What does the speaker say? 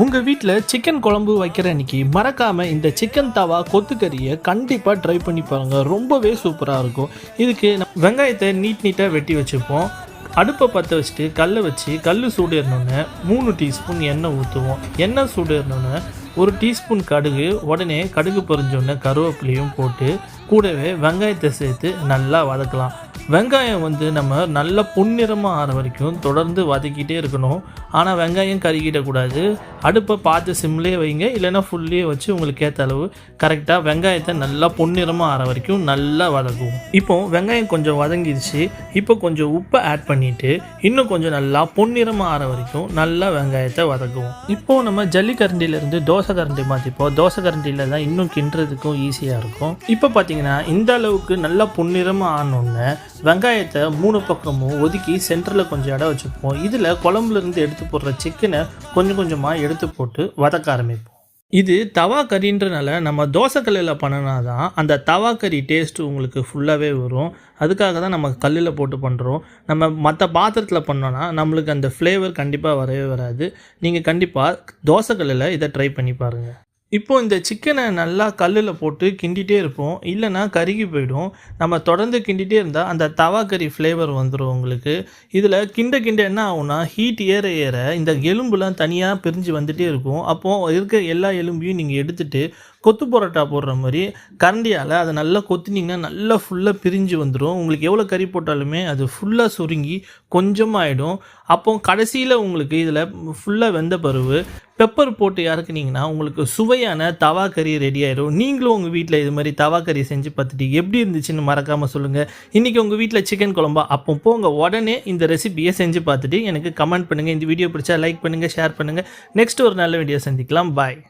உங்கள் வீட்டில் சிக்கன் குழம்பு வைக்கிற அன்னைக்கு மறக்காமல் இந்த சிக்கன் தவா கொத்துக்கறியை கண்டிப்பாக ட்ரை பண்ணி பாருங்க. ரொம்பவே சூப்பராக இருக்கும். இதுக்கு வெங்காயத்தை நீட் நீட்டாக வெட்டி வச்சுப்போம் அடுப்பை பற்ற வச்சுட்டு கல்லை வச்சு கல் சூடு மூணு டீஸ்பூன் எண்ணெய் ஊற்றுவோம் எண்ணெய் சூடு ஏறினோன்னே ஒரு டீஸ்பூன் கடுகு உடனே கடுகு பொறிஞ்சோடனே கருவேப்பிலையும் போட்டு கூடவே வெங்காயத்தை சேர்த்து நல்லா வதக்கலாம். வெங்காயம் வந்து நம்ம நல்ல பொன்னிறமாக ஆகிற வரைக்கும் தொடர்ந்து வதக்கிட்டே இருக்கணும். ஆனால் வெங்காயம் கருகிடக்கூடாது. அடுப்பை பார்த்து சிம்லேயே வைங்க. இல்லைன்னா ஃபுல்லே வச்சு உங்களுக்கு ஏற்ற அளவு கரெக்டாக வெங்காயத்தை நல்லா பொன்னிறமாக ஆற வரைக்கும் நல்லா வதக்குவோம். இப்போ வெங்காயம் கொஞ்சம் வதங்கிடுச்சு. இப்போ கொஞ்சம் உப்பை ஆட் பண்ணிவிட்டு இன்னும் கொஞ்சம் நல்லா பொன்னிறமாக ஆற வரைக்கும் நல்லா வெங்காயத்தை வதக்குவோம். இப்போ நம்ம ஜல்லிக்கரண்டிலேருந்து தோசை கரண்டி மாற்றிப்போம் தோசை கரண்டியில் தான் இன்னும் கிண்டுறதுக்கும் ஈஸியாக இருக்கும். இப்போ பார்த்தீங்கன்னா இந்த அளவுக்கு நல்லா பொன்னிறமாக ஆனோடனே வெங்காயத்தை மூணு பக்கமும் ஒதுக்கி சென்டரில் கொஞ்சம் இடம் வச்சுப்போம். இதில் குழம்புலேருந்து எடுத்து போடுற சிக்கனை கொஞ்சம் கொஞ்சமாக எடுத்து போட்டு வதக்க ஆரம்பிப்போம். இது தவா கறின்றனால நம்ம தோசைக்கல்லில் பண்ணினா தான் அந்த தவா கறி டேஸ்ட்டு உங்களுக்கு ஃபுல்லாகவே வரும். அதுக்காக தான் நம்ம கல்லில் போட்டு பண்ணுறோம் நம்ம மற்ற பாத்திரத்தில் பண்ணோன்னா நம்மளுக்கு அந்த ஃப்ளேவர் கண்டிப்பாக வரவே வராது. நீங்கள் கண்டிப்பாக தோசைக்கல்லில் இதை ட்ரை பண்ணி பாருங்கள் இப்போ இந்த சிக்கனை நல்லா கல்லில் போட்டு கிண்டிகிட்டே இருப்போம். இல்லைன்னா கருகி போயிடும். நம்ம தொடர்ந்து கிண்டிகிட்டே இருந்தால் அந்த தவா கறி ஃப்ளேவர் வந்துடும் உங்களுக்கு. இதில் கிண்ட கிண்ட என்ன ஆகும்னா ஹீட் ஏற ஏற இந்த எலும்புலாம் தனியாக பிரிஞ்சு வந்துகிட்டே இருக்கும். அப்போது இருக்க எல்லா எலும்பையும் நீங்கள் எடுத்துட்டு கொத்து பரோட்டா போடுற மாதிரி கரண்டியால் அதை நல்லா கொத்தினீங்கன்னா நல்லா ஃபுல்லாக பிரிஞ்சு வந்துடும் உங்களுக்கு எவ்வளோ கறி போட்டாலுமே அது ஃபுல்லாக சுருங்கி கொஞ்சமாக ஆகிடும் அப்போ கடைசியில் உங்களுக்கு இதில் ஃபுல்லாக வெந்த பருவு பெப்பர் போட்டு இறக்குனீங்கன்னா உங்களுக்கு சுவை சுவையான தவா கறி ரெடி ஆயிடும் நீங்களும் உங்கள் வீட்டில் இது மாதிரி தவா கறி செஞ்சு பார்த்துட்டு எப்படி இருந்துச்சுன்னு மறக்காமல் சொல்லுங்கள் இன்றைக்கி உங்கள் வீட்டில் சிக்கன் குழம்பா? அப்போ போங்க. உடனே இந்த ரெசிபியை செஞ்சு பார்த்துட்டு எனக்கு கமெண்ட் பண்ணுங்கள் இந்த வீடியோ பிடிச்சா லைக் பண்ணுங்கள் ஷேர் பண்ணுங்கள் நெக்ஸ்ட் ஒரு நல்ல வீடியோ சந்திக்கலாம். பாய்